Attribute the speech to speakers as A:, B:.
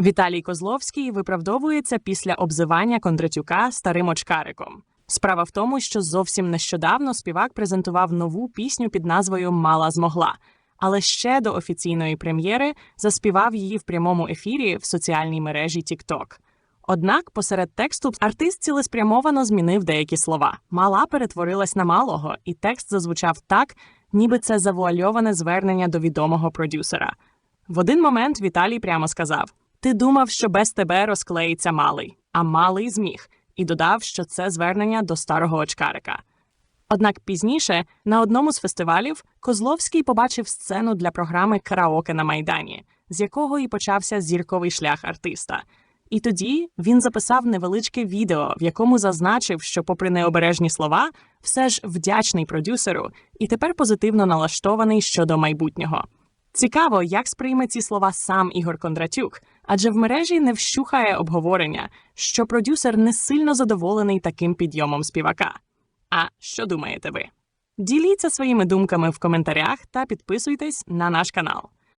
A: Віталій Козловський виправдовується після обзивання Кондратюка старим очкариком. Справа в тому, що зовсім нещодавно співак презентував нову пісню під назвою Мала змогла, але ще до офіційної прем'єри заспівав її в прямому ефірі в соціальній мережі TikTok. Однак посеред тексту артист цілеспрямовано змінив деякі слова. Мала перетворилась на малого, і текст зазвучав так, ніби це завуальоване звернення до відомого продюсера. В один момент Віталій прямо сказав: Ти думав, що без тебе розклеїться малий, а малий зміг, і додав, що це звернення до старого очкарика. Однак пізніше на одному з фестивалів Козловський побачив сцену для програми Караоке на Майдані, з якого і почався зірковий шлях артиста. І тоді він записав невеличке відео, в якому зазначив, що, попри необережні слова, все ж вдячний продюсеру і тепер позитивно налаштований щодо майбутнього. Цікаво, як сприйме ці слова сам Ігор Кондратюк, адже в мережі не вщухає обговорення, що продюсер не сильно задоволений таким підйомом співака. А що думаєте ви? Діліться своїми думками в коментарях та підписуйтесь на наш канал.